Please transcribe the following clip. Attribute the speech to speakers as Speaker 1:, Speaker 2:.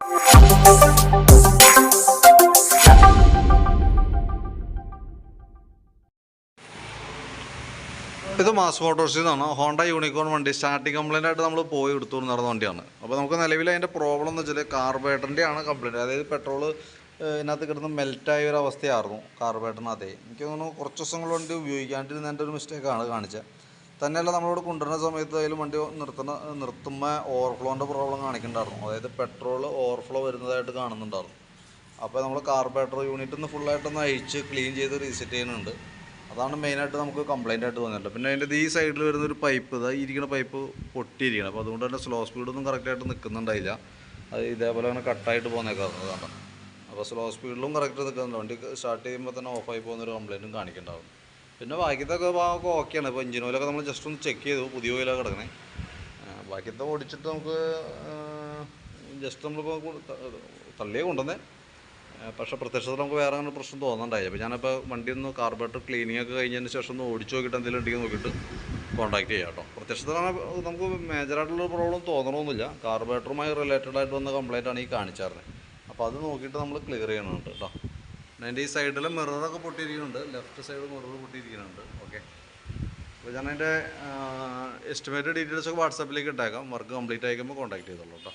Speaker 1: ഇത് മാസ് മോട്ടോഴ്സിൽ നിന്നാണ് ഹോണ്ട യൂണിക്കോൺ വണ്ടി. സ്റ്റാർട്ടിങ് കംപ്ലൈന്റ് ആയിട്ട് നമ്മൾ പോയി എടുത്തു നടന്ന വണ്ടിയാണ്. അപ്പോൾ നമുക്ക് നിലവിൽ അതിന്റെ പ്രോബ്ലം എന്ന് വെച്ചാൽ കാർബേറ്ററിന്റെ ആണ് കംപ്ലൈന്റ് അതായത് പെട്രോൾ ഇതിനകത്ത് കിടന്ന് മെൽറ്റായ ഒരു അവസ്ഥയായിരുന്നു കാർബേറ്ററിനകത്തെ എനിക്ക് തോന്നുന്നു കുറച്ച് ദിവസങ്ങൾ വണ്ടി ഉപയോഗിക്കാണ്ടിരുന്നതിന്റെ ഒരു മിസ്റ്റേക്കാണ് കാണിച്ചത്. തന്നെയല്ല നമ്മളിവിടെ കൊണ്ടുവരുന്ന സമയത്ത് അതിൽ വണ്ടി നിർത്തുന്ന നിർത്തുമ്പോൾ ഓവർഫ്ലോന്റെ പ്രോബ്ലം കാണിക്കുന്നുണ്ടായിരുന്നു അതായത് പെട്രോൾ ഓവർഫ്ലോ വരുന്നതായിട്ട് കാണുന്നുണ്ടായിരുന്നു. അപ്പോൾ നമ്മൾ കാർബറേറ്റർ യൂണിറ്റ് ഒന്ന് ഫുള്ളായിട്ടൊന്ന് അഴിച്ച് ക്ലീൻ ചെയ്ത് റീസെറ്റ് ചെയ്യുന്നുണ്ട്. അതാണ് മെയിനായിട്ട് നമുക്ക് കംപ്ലൈന്റ് ആയിട്ട് തോന്നിയിട്ടുണ്ട് പിന്നെ അതിന്റെ ഈ സൈഡിൽ വരുന്ന ഒരു പൈപ്പ് ഇതാ ഇരിക്കുന്ന പൈപ്പ് പൊട്ടിയിരിക്കണം. അപ്പോൾ അതുകൊണ്ട് തന്നെ സ്ലോ സ്പീഡൊന്നും കറക്റ്റായിട്ട് നിൽക്കുന്നുണ്ടായില്ല അത് ഇതേപോലെ അങ്ങനെ കട്ടായിട്ട് പോകുന്നേക്കാറുണ്ട് അതാണ്. അപ്പോൾ സ്ലോ സ്പീഡിലും കറക്റ്റ് നിൽക്കുന്നുണ്ട് വണ്ടി സ്റ്റാർട്ട് ചെയ്യുമ്പോൾ തന്നെ ഓഫായി പോകുന്ന ഒരു കംപ്ലൈന്റും കാണിക്കുന്നുണ്ടാവും പിന്നെ ബാക്കിയത്തൊക്കെ ഭാഗമൊക്കെ ഓക്കെയാണ് ഇപ്പോൾ എഞ്ചിൻ ഓയിലൊക്കെ നമ്മൾ ജസ്റ്റ് ഒന്ന് ചെക്ക് ചെയ്തു. പുതിയ ഓയിലാണ് കിടക്കണേ. ബാക്കിത്തെ ഓടിച്ചിട്ട് നമുക്ക് ജസ്റ്റ് നമ്മളിപ്പോൾ തള്ളിയേ കൊണ്ടുവന്നേ. പക്ഷെ പ്രത്യക്ഷത്തിൽ നമുക്ക് വേറെ അങ്ങനെ പ്രശ്നം തോന്നണ്ടായി അപ്പോൾ ഞാനിപ്പോൾ വണ്ടി ഒന്ന് കാർബറേറ്റർ ക്ലീനിങ് ഒക്കെ കഴിഞ്ഞതിന് ശേഷം ഒന്ന് ഓടിച്ച് നോക്കിയിട്ട് എന്തെങ്കിലും ഉണ്ടെങ്കിൽ നോക്കിയിട്ട് കോൺടാക്ട് ചെയ്യാം കേട്ടോ. പ്രത്യക്ഷത്തിൽ അങ്ങനെ നമുക്ക് മേജറായിട്ടുള്ള പ്രോബ്ലം തോന്നണമെന്നില്ല കാർബറേറ്ററുമായി റിലേറ്റഡ് ആയിട്ട് വന്ന കംപ്ലയിന്റ് ആണ് ഈ കാണിച്ചാറ് അപ്പോൾ അത് നോക്കിയിട്ട് നമ്മൾ ക്ലിയർ ചെയ്യണമുണ്ട് കേട്ടോ. അതിന്റെ ഈ സൈഡിൽ മിററൊക്കെ പൊട്ടിയിരിക്കുന്നുണ്ട്. ലെഫ്റ്റ് സൈഡ് മിറർ പൊട്ടിയിരിക്കുന്നുണ്ട്. ഓക്കെ. അപ്പോൾ ഞാൻ അതിന്റെ എസ്റ്റിമേറ്റഡ് ഡീറ്റെയിൽസ് ഒക്കെ വാട്സാപ്പിലേക്ക് ഇട്ടേക്കാം. വർക്ക് കംപ്ലീറ്റ് ആയിക്കുമ്പോൾ കോൺടാക്ട് ചെയ്തോളൂ കേട്ടോ.